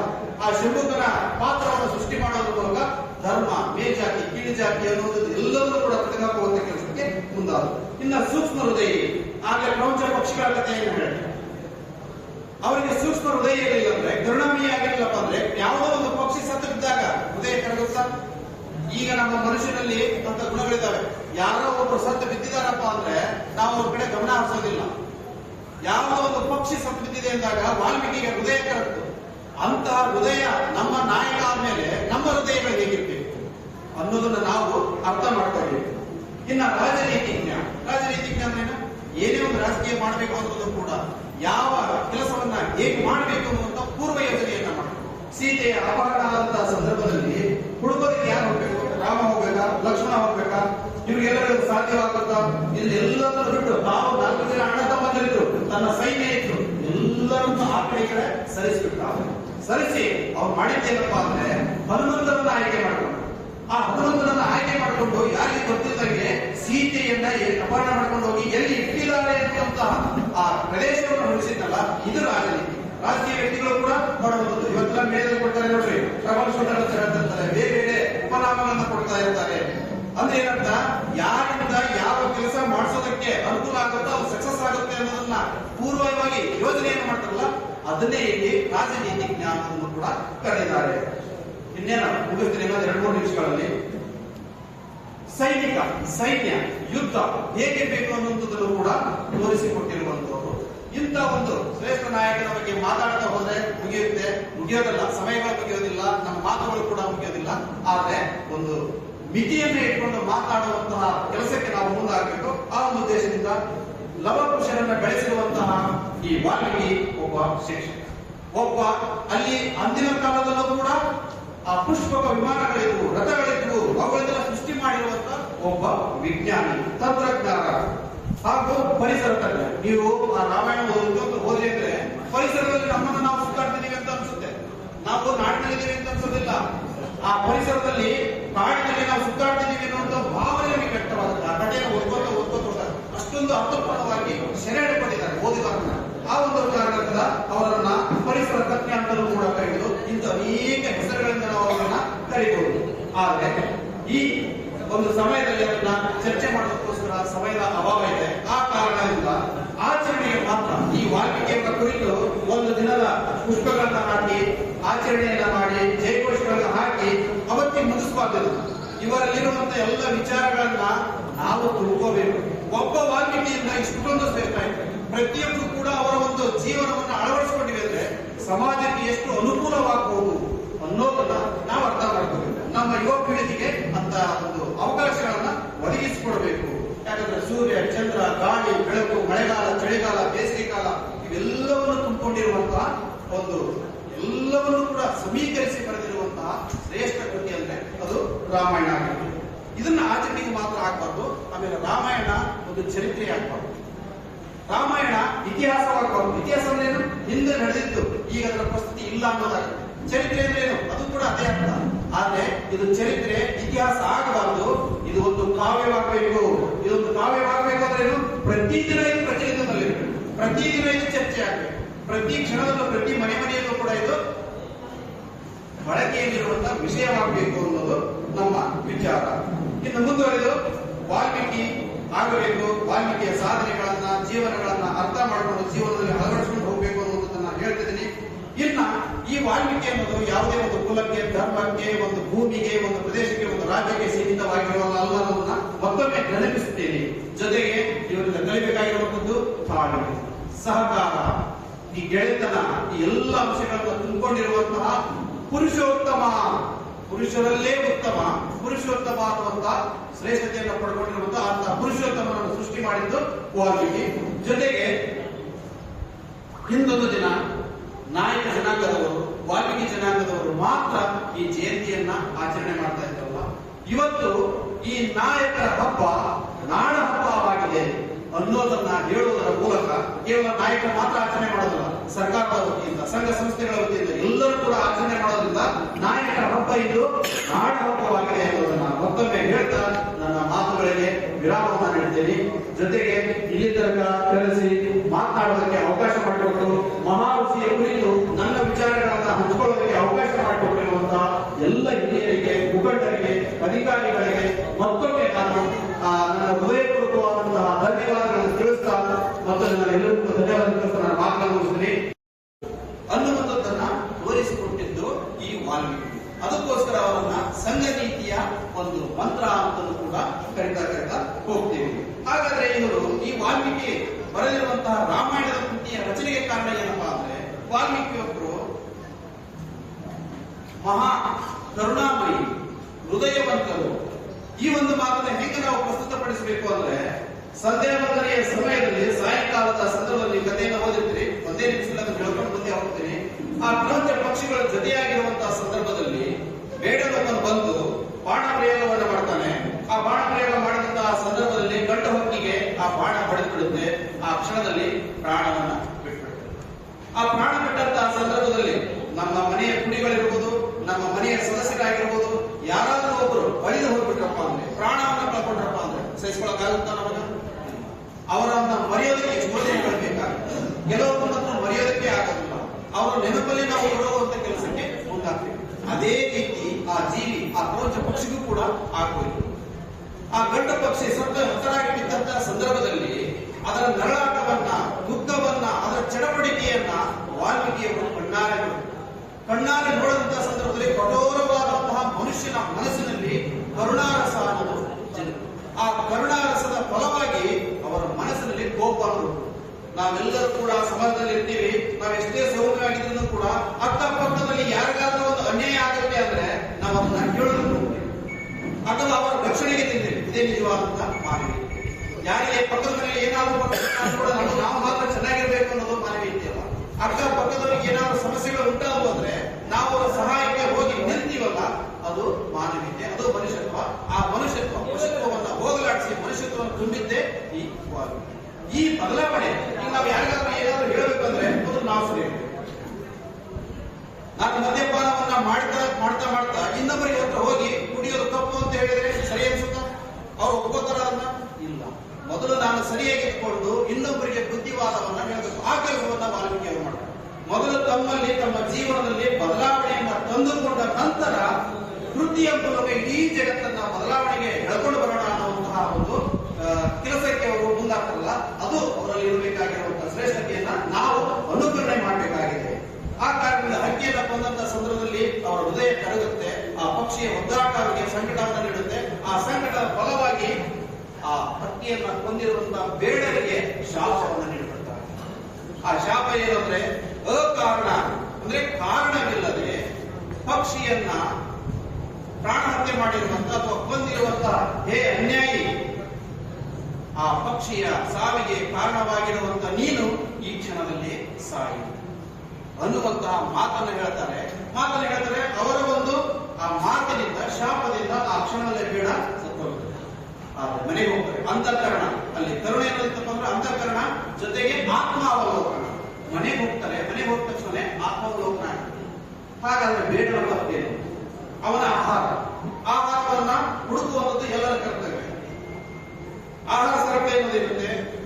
ಶಂಭುಕನ ಪಾತ್ರವನ್ನು ಸೃಷ್ಟಿ ಮಾಡೋದ್ರ ಮೂಲಕ ಧರ್ಮ ಮೇಜಾತಿ ಜಾತಿ ಅನ್ನೋದು ಎಲ್ಲವನ್ನೂ ಕೂಡ ತೆಗೆದುಕೊಳ್ಳುವಂತ ಕೆಲಸಕ್ಕೆ ಮುಂದಾದ ಇನ್ನ ಸೂಕ್ಷ್ಮ ಹೃದಯ ಆಗಲೇ ಪ್ರಪಂಚ ಪಕ್ಷಿಗಳ ಕಥೆಯನ್ನು ಹೇಳಿ ಅವರಿಗೆ ಸೂಕ್ಷ್ಮ ಹೃದಯ ಇರಲಿಲ್ಲ ಅಂದ್ರೆ ಕರುಣಾಮಯ ಆಗಿರಲಿಲ್ಲಪ್ಪ ಅಂದ್ರೆ, ಯಾವುದೋ ಒಂದು ಪಕ್ಷಿ ಸತ್ತು ಬಿದ್ದಾಗ ಹೃದಯ ಕರಗುತ್ತಾ? ಈಗ ನಮ್ಮ ಮನುಷ್ಯನಲ್ಲಿ ಅಂತ ಗುಣಗಳಿದ್ದಾವೆ. ಯಾರೋ ಒಬ್ರು ಸತ್ತು ಬಿದ್ದಿದಾರಪ್ಪ ಅಂದ್ರೆ ನಾವು ಅವ್ರ ಕಡೆ ಗಮನ ಹರಿಸೋದಿಲ್ಲ. ಯಾವುದೋ ಒಂದು ಪಕ್ಷಿ ಸತ್ತು ಬಿದ್ದಿದೆ ಅಂದಾಗ ವಾಲ್ಮೀಕಿಗೆ ಹೃದಯ ಕರಗ್ತು. ಅಂತಹ ಹೃದಯ ನಮ್ಮ ನಾಯಕ ಆದ್ಮೇಲೆ ನಮ್ಮ ಹೃದಯಗಳು ಹೇಗಿರ್ಬೇಕು ಅನ್ನೋದನ್ನ ನಾವು ಅರ್ಥ ಮಾಡ್ಕೊಳ್ಬೇಕು ಇನ್ನ ರಾಜನೀತಿಜ್ಞ ರಾಜನೀತಿಜ್ಞ ಅಂದ್ರೆ ಏನು? ಏನೇ ಒಂದು ರಾಜಕೀಯ ಮಾಡಬೇಕು ಅನ್ನೋದು ಕೂಡ ಯಾವ ಕೆಲಸವನ್ನ ಹೇಗೆ ಮಾಡಬೇಕು ಅನ್ನುವಂತ ಪೂರ್ವ ಯೋಜನೆಯನ್ನ ಮಾಡಬೇಕು. ಸೀತೆಯ ಅಪಹರಣ ಆದಂತಹ ಸಂದರ್ಭದಲ್ಲಿ ಹುಡುಗರಿಗೆ ಯಾರು ಹೋಗ್ಬೇಕು? ರಾಮ ಹೋಗ್ಬೇಕಾ? ಲಕ್ಷ್ಮಣ ಹೋಗ್ಬೇಕಾ? ಇವ್ರಿಗೆಲ್ಲರಿಗೂ ಸಾಧ್ಯವಾಗುತ್ತ ಇಲ್ಲಿ ಎಲ್ಲರೂ ಬಿಟ್ಟು ತಾವು ನಾಲ್ಕು ಜನ ಅಣ್ಣ ತಮ್ಮಂದಿರಿದ್ರು. ತನ್ನ ಸೈನ್ಯ ಇದ್ರು. ಎಲ್ಲರನ್ನು ಆ ಕಡೆ ಕಡೆ ಸರಿಸಿಬಿಟ್ಟ ಸರಿಸಿ, ಅವ್ರು ಮಾಡಿದ್ದೇನಪ್ಪ ಅಂದ್ರೆ ಹನುಮಂತನನ್ನ ಆಯ್ಕೆ ಮಾಡ್ಕೊಂಡು ಆ ಹನುಮಂತನನ್ನ ಆಯ್ಕೆ ಮಾಡಿಕೊಂಡು ಯಾರಿಗೆ ಗೊತ್ತಿಲ್ಲದಂಗೆ ಸೀತೆಯನ್ನ ಅಪಹರಣ ಮಾಡ್ಕೊಂಡು ಹೋಗಿ ಎಲ್ಲಿ ಇಟ್ಟಿದ್ದಾರೆ ಅನ್ನುವಂತಹ ಆ ಪ್ರದೇಶವನ್ನು ಉಳಿಸಿದ್ನಲ್ಲ ಇದು ರಾಜನೀತಿ. ರಾಜಕೀಯ ವ್ಯಕ್ತಿಗಳು ಕೂಡ ನೋಡಬಹುದು. ಇವತ್ತೆಲ್ಲ ಮೇಲೆ ಕೊಡ್ತಾರೆ ನೋಡ್ರಿ. ಪ್ರಬಲ ಸುಂದರ ಬೇರೆ ಬೇರೆ ಉಪನಾಮಗಳನ್ನ ಕೊಡ್ತಾ ಇರ್ತಾರೆ. ಅಂದ್ರೆ ಏನಂತ, ಯಾರಿಂದ ಯಾವ ಕೆಲಸ ಮಾಡಿಸೋದಕ್ಕೆ ಅನುಕೂಲ ಆಗುತ್ತೋ ಅದು ಸಕ್ಸಸ್ ಆಗುತ್ತೆ ಅನ್ನೋದನ್ನ ಪೂರ್ವವಾಗಿ ಯೋಜನೆಯನ್ನು ಮಾಡ್ತಾರಲ್ಲ ಅದನ್ನೇ ಇಲ್ಲಿ ರಾಜನೀತಿ ಜ್ಞಾನವನ್ನು ಕೂಡ ಕರೆದಿದ್ದಾರೆ ಇನ್ನೇನು, ಮುಗಿಸ್ತೀನಿ ಎರಡು ಮೂರು ನಿಮಿಷಗಳಲ್ಲಿ. ಸೈನಿಕ, ಸೈನ್ಯ, ಯುದ್ಧ ಹೇಗಿರ್ಬೇಕು ಅನ್ನುವಂಥದ್ದನ್ನು ಕೂಡ ತೋರಿಸಿಕೊಟ್ಟಿರುವಂತವರು ಇಂಥ ಒಂದು ಶ್ರೇಷ್ಠ ನಾಯಕನ ಬಗ್ಗೆ ಮಾತಾಡ್ತಾ ಹೋದ್ರೆ ಮುಗಿಯುತ್ತೆ. ಮುಗಿಯೋದಿಲ್ಲ, ಸಮಯಗಳು ಮುಗಿಯೋದಿಲ್ಲ ನಮ್ಮ ಮಾತುಗಳು ಕೂಡ ಮುಗಿಯೋದಿಲ್ಲ. ಆದ್ರೆ ಒಂದು ಮಿತಿಯನ್ನು ಇಟ್ಕೊಂಡು ಮಾತಾಡುವಂತಹ ಕೆಲಸಕ್ಕೆ ನಾವು ಮುಂದಾಗಬೇಕು. ಆ ಒಂದು ಉದ್ದೇಶದಿಂದ ಲವಕುಶರನ್ನ ಬೆಳೆಸಿರುವಂತಹ ಈ ವಾಲ್ಮೀಕಿ ಒಬ್ಬ ಶಿಕ್ಷಕ ಒಬ್ಬ ಅಲ್ಲಿ ಅಂದಿನ ಕಾಲದಲ್ಲೂ ಕೂಡ ಆ ಪುಷ್ಪಕ ವಿಮಾನಗಳಿದ್ವು ರಥಗಳಿದ್ವು ಅವುಗಳನ್ನೆಲ್ಲ ಸೃಷ್ಟಿ ಮಾಡಿರುವಂತ ಒಬ್ಬ ವಿಜ್ಞಾನಿ, ತಂತ್ರಜ್ಞಾನ ಹಾಗೂ ಪರಿಸರ ತಜ್ಞ. ನೀವು ಆ ರಾಮಾಯಣ ಓದಿದ್ದು ಓದಲಿ ಅಂದ್ರೆ ಪರಿಸರದಲ್ಲಿ ನಮ್ಮನ್ನು ನಾವು ಸುತ್ತಾಡ್ತಿದ್ದೀವಿ ಅಂತ ಅನ್ಸುತ್ತೆ. ನಾವು ನಾಡಿನಲ್ಲಿದ್ದೀವಿ ಅಂತ ಅನ್ಸೋದಿಲ್ಲ. ಆ ಪರಿಸರದಲ್ಲಿ ಕಾಡಿನಲ್ಲಿ ನಾವು ಸುತ್ತಾಡ್ತಿದ್ದೀವಿ ಅನ್ನುವಂತ ಭಾವನೆ ನಮಗೆ ವ್ಯಕ್ತವಾಗುತ್ತೆ ಆ ಕಥೆಯನ್ನು ಓದ್ಕೋತ ಓದ್ಕೋತ ಹೋದಾಗ ಅಷ್ಟೊಂದು ಅರ್ಥಪೂರ್ಣವಾಗಿ ಸೆರೆ ಓದಿದಾರನ್ನ ಆ ಒಂದು ಕಾರಣದಿಂದ ಅವರನ್ನ ಪರಿಸರ ತಜ್ಞ ಅಂತಲೂ ಕೂಡ ಕರೆಯುವುದು ಇಂಥ ಅನೇಕ ಹೆಸರುಗಳಿಂದ ನಾವು ಅವರನ್ನ ಕರೀಬಹುದು. ಆದರೆ ಈ ಒಂದು ಸಮಯದಲ್ಲಿ ಅದನ್ನ ಚರ್ಚೆ ಮಾಡೋದಕ್ಕೋಸ್ಕರ ಸಮಯದ ಅಭಾವ ಇದೆ. ಆ ಕಾರಣದಿಂದ ಆಚರಣೆಗೆ ಮಾತ್ರ ಈ ವಾಲ್ಮೀಕಿಯವರ ಕುರಿತು ಒಂದು ದಿನದ ಪುಷ್ಪಗಳನ್ನ ಹಾಕಿ, ಆಚರಣೆಯನ್ನ ಮಾಡಿ, ಜಯಘೋಷಗಳನ್ನ ಹಾಕಿ ಅವತ್ತಿ ಮುಗಿಸಬಾರ್ದು ಇವರಲ್ಲಿರುವಂತಹ ಎಲ್ಲ ವಿಚಾರಗಳನ್ನ ನಾವು ತಿಳ್ಕೋಬೇಕು ಒಬ್ಬ ವಾಲ್ಮೀಕಿಯಿಂದ ಇಷ್ಟೊಂದು ಸೇರ್ತಾ ಇದೆ ಪ್ರತಿಯೊಬ್ಬರು ಕೂಡ ಅವರ ಒಂದು ಜೀವನವನ್ನು ಅಳವಡಿಸಿಕೊಂಡಿವೆ ಅಂದ್ರೆ ಸಮಾಜಕ್ಕೆ ಎಷ್ಟು ಅನುಕೂಲವಾಗಬಹುದು ಅನ್ನೋದನ್ನ ನಾವು ಅರ್ಥ ಮಾಡ್ಕೋಬೇಕು ನಮ್ಮ ಯುವ ಪೀಳಿಗೆಗೆ ಅಂತ ಒಂದು ಅವಕಾಶಗಳನ್ನ ಒದಗಿಸಿಕೊಡ್ಬೇಕು. ಯಾಕಂದ್ರೆ ಸೂರ್ಯ, ಚಂದ್ರ, ಗಾಳಿ, ಬೆಳಕು, ಮಳೆಗಾಲ, ಚಳಿಗಾಲ ಬೇಸಿಗೆ ಕಾಲ ಇವೆಲ್ಲವನ್ನು ತುಂಬಿಕೊಂಡಿರುವಂತಹ ಒಂದು ಎಲ್ಲವನ್ನೂ ಕೂಡ ಸಮೀಕರಿಸಿ ಬರೆದಿರುವಂತಹ ಶ್ರೇಷ್ಠ ಕೃತಿ ಅಂದ್ರೆ ಅದು ರಾಮಾಯಣ ಆಗಿರ್ಬೋದು. ಇದನ್ನ ಆಚರಣೆಗೆ ಮಾತ್ರ ಆಗ್ಬಾರ್ದು. ಆಮೇಲೆ ರಾಮಾಯಣ ಒಂದು ಚರಿತ್ರೆ ಆಗ್ಬಾರ್ದು ರಾಮಾಯಣ ಇತಿಹಾಸವಾಗಬಾರ್ದು ಇತಿಹಾಸ ಅಂದ್ರೆ ಏನು ಹಿಂದೆ ನಡೆದಿತ್ತು ಈಗ ಅದರ ಪ್ರಸ್ತುತಿ ಇಲ್ಲ ಅನ್ನೋದಾಗುತ್ತೆ ಚರಿತ್ರೆ ಅಂದ್ರೆ ಏನು? ಅದು ಕೂಡ ಅದೇ ಅರ್ಥ ಆದ್ರೆ ಇದು ಚರಿತ್ರೆ, ಇತಿಹಾಸ ಆಗಬಾರ್ದು. ಇದು ಒಂದು ಕಾವ್ಯವಾಗಬೇಕು. ಇದೊಂದು ಕಾವ್ಯವಾಗಬೇಕು ಅಂದ್ರೆ ಏನು? ಪ್ರತಿದಿನ ಇದು ಪ್ರಚಲಿತದಲ್ಲಿರಬೇಕು ಪ್ರತಿದಿನ ಇದು ಚರ್ಚೆ ಆಗಬೇಕು. ಪ್ರತಿ ಕ್ಷಣದಲ್ಲೂ, ಪ್ರತಿ ಮನೆ ಮನೆಯಲ್ಲೂ ಕೂಡ ಇದು ಬಳಕೆಯಲ್ಲಿರುವಂತಹ ವಿಷಯವಾಗಬೇಕು ಅನ್ನೋದು ನಮ್ಮ ವಿಚಾರ. ಇನ್ನು ಮುಂದುವರೆದು ವಾಲ್ಮೀಕಿ ಆಗಬೇಕು, ವಾಲ್ಮೀಕಿಯ ಸಾಧನೆಗಳನ್ನ, ಜೀವನಗಳನ್ನ ಅರ್ಥ ಮಾಡಿಕೊಂಡು ಜೀವನದಲ್ಲಿ ಅಳವಡಿಸಿಕೊಂಡು ಹೋಗಬೇಕು ಅನ್ನೋದನ್ನ ಹೇಳ್ತಿದ್ದೀನಿ ಇನ್ನ ಈ ವಾಲ್ಮೀಕಿ ಅನ್ನೋದು ಯಾವುದೇ ಒಂದು ಕುಲಕ್ಕೆ, ಧರ್ಮಕ್ಕೆ, ಒಂದು ಭೂಮಿಗೆ, ಒಂದು ಪ್ರದೇಶಕ್ಕೆ, ಒಂದು ರಾಜ್ಯಕ್ಕೆ ಸೀಮಿತವಾಗಿರುವ ಅಲ್ಲ ಅನ್ನೋದನ್ನ ಮತ್ತೊಮ್ಮೆ ನೆನಪಿಸುತ್ತೇನೆ. ಜೊತೆಗೆ ಇವರಿಂದ ಕಲಿಬೇಕಾಗಿರುವಂತದ್ದು ತಾಳ್ಮೆ, ಸಹಕಾರ. ಈ ಗೆಳೆತನ, ಈ ಎಲ್ಲ ಅಂಶಗಳನ್ನು ತುಂಬಿಕೊಂಡಿರುವಂತಹ ಪುರುಷೋತ್ತಮ. ಪುರುಷರಲ್ಲೇ ಉತ್ತಮ ಪುರುಷೋತ್ತಮ ಅನ್ನುವಂತ ಶ್ರೇಷ್ಠತೆಯನ್ನು ಪಡ್ಕೊಂಡಿರುವಂತಹ ಅಂತ ಪುರುಷೋತ್ತಮನನ್ನು ಸೃಷ್ಟಿ ಮಾಡಿದ್ದು ವಾಲ್ಮೀಕಿ. ಜೊತೆಗೆ ಹಿಂದೊಂದು ದಿನ ನಾಯಕ ಜನಾಂಗದವರು, ವಾಲ್ಮೀಕಿ ಜನಾಂಗದವರು ಮಾತ್ರ ಈ ಜಯಂತಿಯನ್ನ ಆಚರಣೆ ಮಾಡ್ತಾ ಇವತ್ತು ಈ ನಾಯಕರ ಹಬ್ಬ, ನಾಡ ಹಬ್ಬವಾಗಿದೆ. ಅನ್ನೋದನ್ನ ಹೇಳುವುದರ ಮೂಲಕ ಕೇವಲ ನಾಯಕರು ಮಾತ್ರ ಆಚರಣೆ ಮಾಡೋದಿಲ್ಲ. ಸರ್ಕಾರದ ವತಿಯಿಂದ, ಸಂಘ ಸಂಸ್ಥೆಗಳ ವತಿಯಿಂದ ಎಲ್ಲರೂ ಕೂಡ ಆಚರಣೆ ಮಾಡೋದ್ರಿಂದ ನಾಯಕರ ಹಬ್ಬ ಇದು ನಾಡ ಹಬ್ಬವಾಗಿದೆ ಅನ್ನೋದನ್ನ ಮತ್ತೊಮ್ಮೆ ಹೇಳ್ತಾ ನನ್ನ ಮಾತುಗಳಿಗೆ ವಿರಾಮವನ್ನು ನೀಡ್ತೇನೆ. ಜೊತೆಗೆ ಇಲ್ಲಿ ತನಕ ಕರೆಸಿ ಮಾತನಾಡೋದಕ್ಕೆ ಅವಕಾಶ ಮಾಡಿಕೊಟ್ಟು ಮಹಾಋಷಿಯ ಕುರಿತು ನನ್ನ ವಿಚಾರಗಳನ್ನ ಹಂಚಿಕೊಳ್ಳೋದಕ್ಕೆ ಅವಕಾಶ ಮಾಡಿಕೊಟ್ಟಿರುವಂತಹ ಎಲ್ಲ ಹಿರಿಯರಿಗೆ ಮುಖಂಡರಿಗೆ ಅಧಿಕಾರಿಗಳಿಗೆ ಮತ್ತೊಮ್ಮೆ ನಾನು ಆ, ನನ್ನ ಹೃದಯಪೂರ್ವಕವಾದಂತಹ ಧನ್ಯವಾದಗಳನ್ನು ತಿಳಿಸ್ತಾ ಮತ್ತು ನನ್ನ ಎಲ್ಲರಿಗೂ ಧನ್ಯವಾದ ತಿಳಿಸ್ತಾ ನನ್ನ ಮಾತನ್ನು ಮುಗಿಸ್ತೀನಿ ಅನ್ನುವಂಥದ್ದನ್ನ ತೋರಿಸಿಕೊಟ್ಟಿದ್ದು ಈ ವಾಲ್ಮೀಕಿ ಅದಕ್ಕೋಸ್ಕರ ಅವರನ್ನ ಸಂಘ ನೀತಿಯ ಒಂದು ಮಂತ್ರ ಅಂತಲೂ ಕೂಡ ಕರಿತಾ ಕರಿತಾ ಹೋಗ್ತೀವಿ. ಹಾಗಾದ್ರೆ ಇವರು ಈ ವಾಲ್ಮೀಕಿ ಬರೆದಿರುವಂತಹ ರಾಮಾಯಣದ ಕೃತಿಯ ರಚನೆಗೆ ಕಾರಣ ಏನಪ್ಪಾ ಅಂದ್ರೆ ವಾಲ್ಮೀಕಿ ಒಬ್ಬರು ಮಹಾ ಕರುಣಾಮಯಿ, ಹೃದಯವಂತರು. ಈ ಒಂದು ಮಾತನ್ನ ಹೇಗೆ ನಾವು ಪ್ರಸ್ತುತಪಡಿಸಬೇಕು ಅಂದ್ರೆ ಸಂಧ್ಯಾ ವಂದನೆಯ ಸಮಯದಲ್ಲಿ ಸಾಯಂಕಾಲದ ಸಂದರ್ಭದಲ್ಲಿ ಕಥೆಯನ್ನು ಓದಿರ್ತೀರಿ, ಒಂದೇ ನಿಮಿಷದಲ್ಲಿ ಹೇಳ್ಕೊಂಡು ಮುಂದೆ ಹೋಗ್ತೀನಿ ಆ ಗ್ರಂಥ ಪಕ್ಷಿಗಳ ಜೊತೆಯಾಗಿರುವಂತಹ ಸಂದರ್ಭದಲ್ಲಿ ಬೇಡನೊಬ್ಬನು ಬಂದು ಬಾಣ ಪ್ರಯೋಗವನ್ನು ಮಾಡ್ತಾನೆ. ಆ ಬಾಣ ಪ್ರಯೋಗ ಮಾಡಿದಂತಹ ಸಂದರ್ಭದಲ್ಲಿ ಗಂಡ ಹೊತ್ತಿಗೆ ಆ ಬಾಣ ಬಿಡುತ್ತೆ ಆ ಕ್ಷಣದಲ್ಲಿ ಪ್ರಾಣವನ್ನ ಬಿಟ್ಬಿಡುತ್ತೆ. ಆ ಪ್ರಾಣ ಬಿಟ್ಟಂತಹ ಸಂದರ್ಭದಲ್ಲಿ ನಮ್ಮ ಮನೆಯ ಕುಡಿಗಳಿರ್ಬೋದು ನಮ್ಮ ಮನೆಯ ಸದಸ್ಯರಾಗಿರ್ಬೋದು, ಯಾರಾದರೂ ಒಬ್ಬರು ಬಳಿದು ಹೋಗ್ಬಿಟ್ರಪ್ಪ ಅಂದ್ರೆ, ಪ್ರಾಣವನ್ನು ಕಳ್ಕೊಂಡ್ರಪ್ಪ ಅಂದ್ರೆ ಸಹಿಸ್ಕೊಳಕ್ಕಾಗುತ್ತಾ ನಮಗ ಅವರನ್ನ ಮರೆಯೋದಕ್ಕೆ ದಿನಗಳು ಬೇಕಾಗುತ್ತೆ ಕೆಲವೊಬ್ಬರ ಹತ್ರ ಮರೆಯೋದಕ್ಕೆ ಆಗೋದಿಲ್ಲ. ಅವರ ನೆನಪಲ್ಲಿ ನಾವು ಹೊರಡುವಂತ ಕೆಲಸಕ್ಕೆ ಮುಂದಾಗ್ತೀವಿ. ಅದೇ ರೀತಿ ಆ ಜೀವಿ, ಆ ಪ್ರಪಂಚ ಪಕ್ಷಿಗೂ ಕೂಡ ಆಗೋಯ್ತು ಆ ಗಂಡು ಪಕ್ಷಿ ಸತ್ತ ಬಿದ್ದಂತಹ ಸಂದರ್ಭದಲ್ಲಿ ಅದರ ನರಳಾಟವನ್ನ ದುಃಖವನ್ನ ಅದರ ಚಡಪಡಿಕೆಯನ್ನ ವಾಲ್ಮೀಕಿಯವರು ಕಣ್ಣಾರೆ. ಕಣ್ಣಾರೆ ನೋಡಿದಂತಹ ಸಂದರ್ಭದಲ್ಲಿ ಕಠೋರವಾದಂತಹ ಮನುಷ್ಯನ ಮನಸ್ಸಿನಲ್ಲಿ ಕರುಣಾರಸ ಅನ್ನೋದು. ಆ ಕರುಣಾರಸದ ಫಲವಾಗಿ ಅವರ ಮನಸ್ಸಿನಲ್ಲಿ ಕೋಪ ನಾವೆಲ್ಲರೂ ಕೂಡ ಸಮಾಜದಲ್ಲಿ ಇರ್ತೀವಿ ನಾವೆಷ್ಟೇ ಸೌಮ್ಯವಾಗಿದ್ರು ಕೂಡ ಅಕ್ಕಪಕ್ಕದಲ್ಲಿ ಯಾರಿಗಾದ್ರೂ ಒಂದು ಅನ್ಯಾಯ ಆಗುತ್ತೆ ಅಂದ್ರೆ ನಾವು ಅದನ್ನ ಕೇಳಲು ಹೋಗ್ತೀವಿ ಅಥವಾ ರಕ್ಷಣೆಗೆ ತಿಂದಿರಿ? ಇದೇ ನಿಜವಾದಂತಹ ಮಾನವೀಯ ಯಾರಿಗೆ ಪಕ್ಕದ ಮನೆಯಲ್ಲಿ ಏನಾದ್ರು ಕೂಡ ನಾವು ಮಾತ್ರ ಚೆನ್ನಾಗಿರ್ಬೇಕು ಅನ್ನೋದು ಮಾನವೀಯ ಅಲ್ಲ. ಅಕ್ಕ ಪಕ್ಕದವರಿಗೆ ಏನಾದ್ರು ಸಮಸ್ಯೆಗಳು ಉಂಟಾದ್ರು ಅಂದ್ರೆ ನಾವು ಅವರ ಸಹಾಯಕ್ಕೆ ಹೋಗಿ ನಿಲ್ತೀವಲ್ಲ ಅದು ಮಾನವೀಯತೆ. ಅದು ಮನುಷ್ಯತ್ವ. ಆ ಮನುಷ್ಯತ್ವ ಮನುಷ್ಯತ್ವವನ್ನು ಹೋಗಲಾಡಿಸಿ ಮನುಷ್ಯತ್ವವನ್ನು ತುಂಬಿದ್ದೇ ಈ ಈ ಬದಲಾವಣೆ, ಈಗ ನಾವು ಯಾರಿಗಾದ್ರೂ ಏನಾದ್ರು ಹೇಳಬೇಕಂದ್ರೆ ಮೊದಲು ನಾವು ಸರಿ. ನಾನು ಮದ್ಯಪಾನವನ್ನ ಮಾಡ್ತಾ ಮಾಡ್ತಾ ಮಾಡ್ತಾ ಇನ್ನೊಬ್ಬರಿಗೆ ಹತ್ರ ಹೋಗಿ ಕುಡಿಯೋದು ತಪ್ಪು ಅಂತ ಹೇಳಿದ್ರೆ ಸರಿ ಅನ್ಸುತ್ತ? ಅವ್ರು ಒಪ್ಕೋತಾರ ಅದನ್ನ ಇಲ್ಲ. ಮೊದಲು ನಾನು ಸರಿಯಾಗಿ ಇಟ್ಕೊಂಡು ಇನ್ನೊಬ್ಬರಿಗೆ ಬುದ್ಧಿವಾದವನ್ನ ಹೇಳಬೇಕು. ಆ ಕೆಲಸವನ್ನ ವಾಲ್ಮೀಕಿ ಅವರು ಮಾಡ್ತಾರೆ ಮೊದಲು ತಮ್ಮಲ್ಲಿ, ತಮ್ಮ ಜೀವನದಲ್ಲಿ ಬದಲಾವಣೆಯನ್ನ ತಂದುಕೊಂಡ ನಂತರ ಕೃತಿಯ ಮೂಲಕ ಇಡೀ ಜಗತ್ತನ್ನ ಬದಲಾವಣೆಗೆ ಎಳ್ಕೊಂಡು ಬರೋಣ ಅನ್ನುವಂತಹ ಒಂದು ಕೆಲಸಕ್ಕೆ ಅವರು ಮುಂದಾಗ್ತಾರಲ್ಲ, ಅದು ಅವರಲ್ಲಿ ಇರಬೇಕಾಗಿರುವಂತಹ ಶ್ರೇಷ್ಠತೆಯನ್ನ ನಾವು ಅನುಕರಣೆ ಮಾಡಬೇಕಾಗಿದೆ ಆ ಕಾರಣದಿಂದ ಹಕ್ಕಿಯನ್ನ ಕೊಂದಂತ ಸಂದರ್ಭದಲ್ಲಿ ಅವರ ಹೃದಯ ಕರಗುತ್ತೆ ಆ ಪಕ್ಷಿಯ ಒದ್ದಾಟ ಅವರಿಗೆ ಸಂಕಟವನ್ನು ನೀಡುತ್ತೆ ಆ ಸಂಕಟದ ಫಲವಾಗಿ ಆ ಪತ್ನಿಯನ್ನ ಹೊಂದಿರುವಂತಹ ಬೇಡರಿಗೆ ಶಾಪವನ್ನು ನೀಡುತ್ತಾರೆ ಆ ಶಾಪ ಏನಂದ್ರೆ ಅಕಾರಣ, ಅಂದ್ರೆ ಕಾರಣವಿಲ್ಲದೆ ಪಕ್ಷಿಯನ್ನ ಪ್ರಾಣ ಹತ್ಯೆ ಮಾಡಿರುವಂತ ಅಥವಾ ಕೊಂದಿರುವಂತ ಹೇ ಅನ್ಯಾಯಿ, ಆ ಪಕ್ಷಿಯ ಸಾವಿಗೆ ಕಾರಣವಾಗಿರುವಂತ ನೀನು ಈ ಕ್ಷಣದಲ್ಲಿ ಸಾಯಿ. ಅನ್ನುವಂತಹ ಮಾತನ್ನು ಹೇಳ್ತಾರೆ. ಮಾತನ್ನು ಹೇಳ್ತಾರೆ, ಅವರ ಒಂದು ಆ ಮಾತಿನಿಂದ ಶಾಪದಿಂದ ಆ ಕ್ಷಣದಲ್ಲೇ ಬೇಡ ಆ ಆದ್ರೆ ಮನೆಗೆ ಹೋಗ್ತಾರೆ. ಅಂತಃಕರಣ, ಅಲ್ಲಿ ಕರುಣೆ ಏನಂತಪ್ಪ ಅಂದ್ರೆ ಅಂತಃಕರಣ ಜೊತೆಗೆ ಆತ್ಮಾವಲೋಕನ. ಮನೆಗೆ ಹೋಗ್ತಾರೆ, ಮನೆಗೆ ಹೋದ ತಕ್ಷಣ ಆತ್ಮಾವಲೋಕನ ಆಗ್ತದೆ. ಹಾಗಾದ್ರೆ ಬೇಡ ಏನು ಅವನ ಆಹಾರ. ಆಹಾರವನ್ನ ಹುಡುಕುವಂಥದ್ದು ಎಲ್ಲರ ಕರ್ತವ್ಯ. ಆಹಾರ ಸರಪಳಿ ಅನ್ನೋದಿರುತ್ತೆ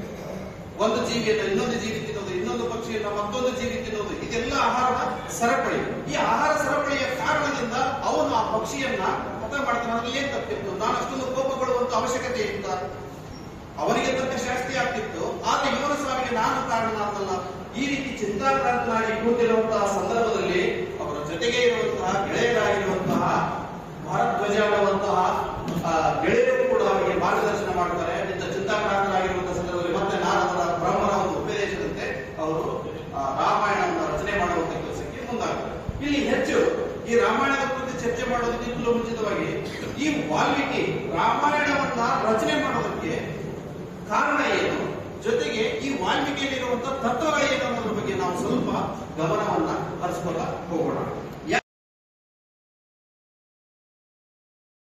ಒಂದು ಜೀವಿಯಿಂದ ಇನ್ನೊಂದು ಜೀವಿ ತಿನ್ನೋದು ಇನ್ನೊಂದು ಪಕ್ಷಿಯನ್ನ ಮತ್ತೊಂದು ಜೀವಿ ತಿನ್ನೋದು ಇದೆಲ್ಲ ಆಹಾರದ ಸರಪಳಿ. ಈ ಆಹಾರ ಸರಪಳಿಯ ಕಾರಣದಿಂದ ಅವನು ಆ ಪಕ್ಷಿಯನ್ನ ಹತ ಮಾಡ್ತಾನೆ ಏನ್ ತಪ್ಪಿತ್ತು? ನಾನು ಅಷ್ಟೊಂದು ಕೋಪಗೊಳ್ಳುವಂತ ಅವಶ್ಯಕತೆ ಇಲ್ಲ. ಅವನಿಗೆ ತಕ್ಕ ಶಾಸ್ತಿ ಆಗ್ತಿತ್ತು. ಆದ್ರೆ ಇವನ ಸ್ವಾಮಿಗೆ ನಾನು ಕಾರಣನಾದಲ್ಲ. ಈ ರೀತಿ ಚಿಂತಾಕ್ರಾಂತನಾಗಿ ಕೂತಿರುವಂತಹ ಸಂದರ್ಭದಲ್ಲಿ ಅವರ ಜೊತೆಗೆ ಇರುವಂತಹ ಗೆಳೆಯರಾಗಿರುವಂತಹ ಭಾರಧ್ವಜ ಅನ್ನುವಂತಹ ಗೆಳೆಯರು ಕೂಡ ಅವರಿಗೆ ಮಾರ್ಗದರ್ಶನ ಮಾಡ್ತಾರೆ. ಇಂಥ ಚಿಂತಾಕ್ರಾಂತರಾಗಿರುವಂತಹ ಸಂದರ್ಭದಲ್ಲಿ ಮತ್ತೆ ನಾರದರ ಬ್ರಹ್ಮನ ಒಂದು ಉಪದೇಶದಂತೆ ಅವರು ಆ, ರಾಮಾಯಣವನ್ನು ರಚನೆ ಮಾಡುವಂತ ಕೆಲಸಕ್ಕೆ ಮುಂದಾಗ್ತಾರೆ ಇಲ್ಲಿ ಹೆಚ್ಚು ಈ ರಾಮಾಯಣದ ಕುರಿತು ಚರ್ಚೆ ಮಾಡೋದಕ್ಕಿಂತಲೂ ಮುಂಚಿತವಾಗಿ ಈ ವಾಲ್ಮೀಕಿ ರಾಮಾಯಣವನ್ನ ರಚನೆ ಮಾಡೋದಕ್ಕೆ ಕಾರಣ ಏನು? ಜೊತೆಗೆ ಈ ವಾಲ್ಮೀಕಿಯಲ್ಲಿರುವಂತಹ ತತ್ವಗಳೇನು ಅನ್ನೋದ್ರ ಬಗ್ಗೆ ನಾವು ಸ್ವಲ್ಪ ಗಮನವನ್ನ ಹರಿಸ್ಕೊತ ಹೋಗೋಣ.